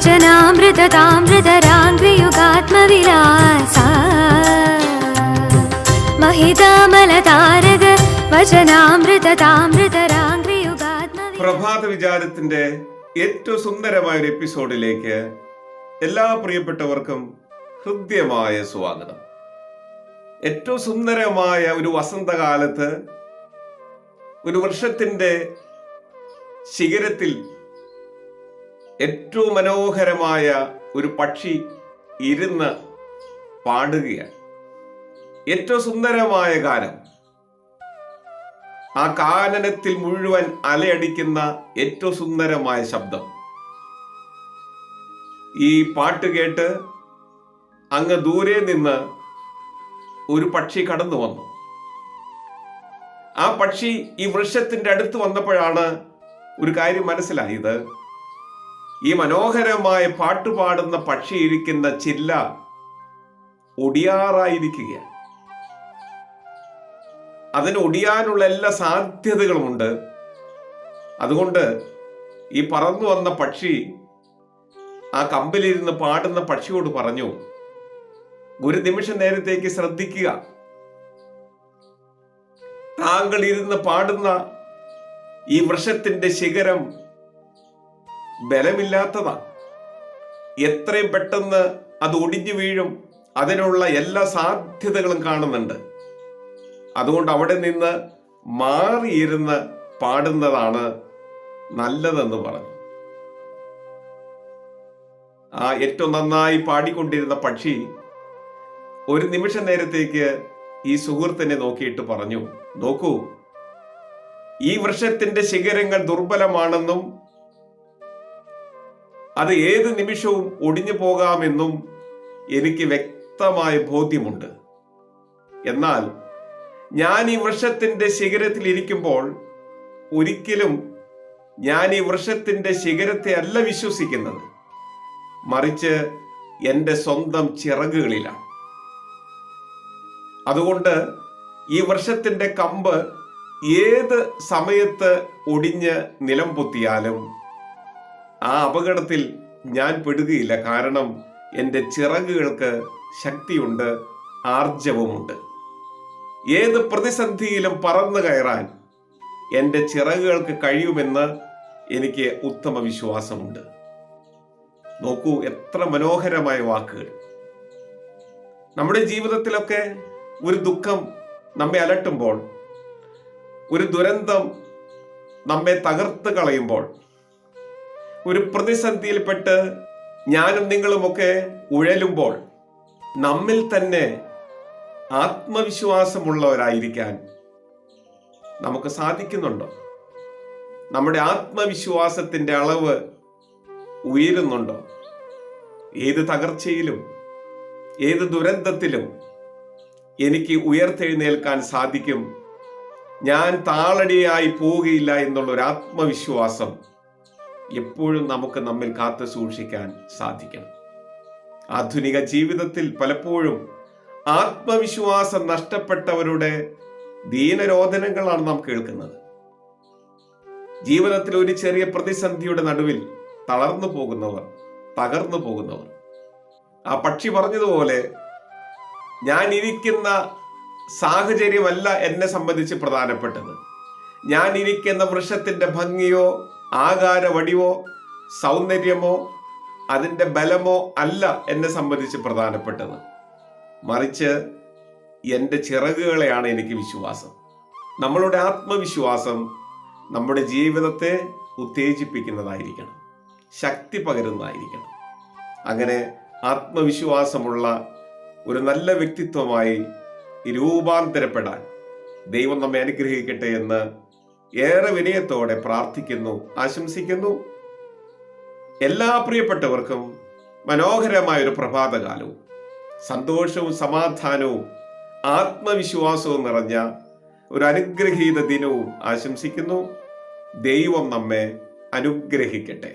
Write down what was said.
वचनामृततामृतराङ्घ्रियुगात्मविलासा महितामलतारक വചനാമൃതതാമൃതരാമൃതരാമൃതയുഗാത്മ പ്രഭാത വിചാരത്തിന്റെ ഏറ്റവും സുന്ദരമായ ഒരു എപ്പിസോഡിലേക്ക് എല്ലാ പ്രിയപ്പെട്ടവർക്കും ഹൃദ്യമായ സ്വാഗതം. ഏറ്റവും സുന്ദരമായ ഒരു വസന്തകാലത്ത് ഒരു വർഷത്തിന്റെ ശിഖരത്തിൽ ഏറ്റവും മനോഹരമായ ഒരു പക്ഷി ഇരുന്ന് പാടുകയാണ്. ഏറ്റവും സുന്ദരമായ ഗാനം. ആ കാനനത്തിൽ മുഴുവൻ അലയടിക്കുന്ന ഏറ്റവും സുന്ദരമായ ശബ്ദം. ഈ പാട്ട് കേട്ട് അങ്ങ് ദൂരെ നിന്ന് ഒരു പക്ഷി കടന്നു വന്നു. ആ പക്ഷി ഈ വൃക്ഷത്തിന്റെ അടുത്ത് വന്നപ്പോഴാണ് ഒരു കാര്യം മനസ്സിലായത്. ഈ മനോഹരമായ പാട്ടുപാടുന്ന പക്ഷി ഇരിക്കുന്ന ചില്ല ഒടിയാറായിരിക്കുകയാണ്. അതിന് ഒടിയാനുള്ള എല്ലാ സാധ്യതകളുമുണ്ട്. അതുകൊണ്ട് ഈ പറന്നു വന്ന പക്ഷി ആ കമ്പിലിരുന്ന് പാടുന്ന പക്ഷിയോട് പറഞ്ഞു ഒരു നിമിഷം നേരത്തേക്ക് ശ്രദ്ധിക്കുക. താങ്കൾ ഇരുന്ന് പാടുന്ന ഈ വൃക്ഷത്തിന്റെ ശിഖരം ബലമില്ലാത്തതാണ്. എത്രയും പെട്ടെന്ന് അത് ഒടിഞ്ഞു വീഴും. അതിനുള്ള എല്ലാ സാധ്യതകളും കാണുന്നുണ്ട്. അതുകൊണ്ട് അവിടെ നിന്ന് മാറിയിരുന്ന് പാടുന്നതാണ് നല്ലതെന്ന് പറഞ്ഞു. ആ ഏറ്റവും നന്നായി പാടിക്കൊണ്ടിരുന്ന പക്ഷി ഒരു നിമിഷ നേരത്തേക്ക് ഈ സുഹൃത്തിനെ നോക്കിയിട്ട് പറഞ്ഞു നോക്കൂ ഈ വൃക്ഷത്തിന്റെ ശിഖരങ്ങൾ ദുർബലമാണെന്നും അത് ഏത് നിമിഷവും ഒടിഞ്ഞു പോകാമെന്നും എനിക്ക് വ്യക്തമായ ബോധ്യമുണ്ട്. എന്നാൽ ഞാൻ ഈ വൃക്ഷത്തിന്റെ ശിഖരത്തിൽ ഇരിക്കുമ്പോൾ ഒരിക്കലും ഞാൻ ഈ വൃക്ഷത്തിന്റെ ശിഖരത്തെ അല്ല വിശ്വസിക്കുന്നത്. മറിച്ച് എന്റെ സ്വന്തം ചിറകുകളിലാണ്. അതുകൊണ്ട് ഈ വൃക്ഷത്തിന്റെ കമ്പ് ഏത് സമയത്ത് ഒടിഞ്ഞ് നിലം പൊത്തിയാലും ആ അപകടത്തിൽ ഞാൻ പെടുകയില്ല. കാരണം എന്റെ ചിറകുകൾക്ക് ശക്തിയുണ്ട് ആർജവമുണ്ട്. ഏത് പ്രതിസന്ധിയിലും പറന്നു കയറാൻ എന്റെ ചിറകുകൾക്ക് കഴിയുമെന്ന് എനിക്ക് ഉത്തമ വിശ്വാസമുണ്ട്. നോക്കൂ എത്ര മനോഹരമായ വാക്കുകൾ. നമ്മുടെ ജീവിതത്തിലൊക്കെ ഒരു ദുഃഖം നമ്മെ അലട്ടുമ്പോൾ ഒരു ദുരന്തം നമ്മെ തകർത്ത് കളയുമ്പോൾ ഒരു പ്രതിസന്ധിയിൽപ്പെട്ട് ഞാനും നിങ്ങളുമൊക്കെ ഉഴലുമ്പോൾ നമ്മിൽ തന്നെ ആത്മവിശ്വാസമുള്ളവരായിരിക്കാൻ നമുക്ക് സാധിക്കുന്നുണ്ടോ? നമ്മുടെ ആത്മവിശ്വാസത്തിന്റെ അളവ് ഉയരുന്നുണ്ടോ? ഏത് തകർച്ചയിലും ഏത് ദുരന്തത്തിലും എനിക്ക് ഉയർത്തെഴുന്നേൽക്കാൻ സാധിക്കും? ഞാൻ താളടിയായി പോവുകയില്ല എന്നുള്ളൊരു ആത്മവിശ്വാസം എപ്പോഴും നമുക്ക് നമ്മിൽ കാത്തു സൂക്ഷിക്കാൻ സാധിക്കണം. ആധുനിക ജീവിതത്തിൽ പലപ്പോഴും ആത്മവിശ്വാസം നഷ്ടപ്പെട്ടവരുടെ ദീനരോധനങ്ങളാണ് നാം കേൾക്കുന്നത്. ജീവിതത്തിൽ ഒരു ചെറിയ പ്രതിസന്ധിയുടെ നടുവിൽ തളർന്നു പോകുന്നവർ തകർന്നു പോകുന്നവർ. ആ പക്ഷി പറഞ്ഞതുപോലെ ഞാൻ ഇരിക്കുന്ന സാഹചര്യമല്ല എന്നെ സംബന്ധിച്ച് പ്രധാനപ്പെട്ടത്. ഞാൻ ഇരിക്കുന്ന വൃക്ഷത്തിന്റെ ഭംഗിയോ ആകാര വടിവോ സൗന്ദര്യമോ അതിന്റെ ബലമോ അല്ല എന്നെ സംബന്ധിച്ച് പ്രധാനപ്പെട്ടത്. മറിച്ച് എന്റെ ചിറകുകളെയാണ് എനിക്ക് വിശ്വാസം. നമ്മളുടെ ആത്മവിശ്വാസം നമ്മുടെ ജീവിതത്തെ ഉത്തേജിപ്പിക്കുന്നതായിരിക്കണം. ശക്തി പകരുന്നതായിരിക്കണം. അങ്ങനെ ആത്മവിശ്വാസമുള്ള ഒരു നല്ല വ്യക്തിത്വമായി രൂപാന്തരപ്പെടാൻ ദൈവം നമ്മെ അനുഗ്രഹിക്കട്ടെ എന്ന് ഏറെ വിനയത്തോടെ പ്രാർത്ഥിക്കുന്നു ആശംസിക്കുന്നു. എല്ലാ പ്രിയപ്പെട്ടവർക്കും മനോഹരമായ ഒരു പ്രഭാതകാലവും. സന്തോഷവും സമാധാനവും ആത്മവിശ്വാസവും നിറഞ്ഞ ഒരു അനുഗ്രഹീത ദിനവും ആശംസിക്കുന്നു. ദൈവം നമ്മെ അനുഗ്രഹിക്കട്ടെ.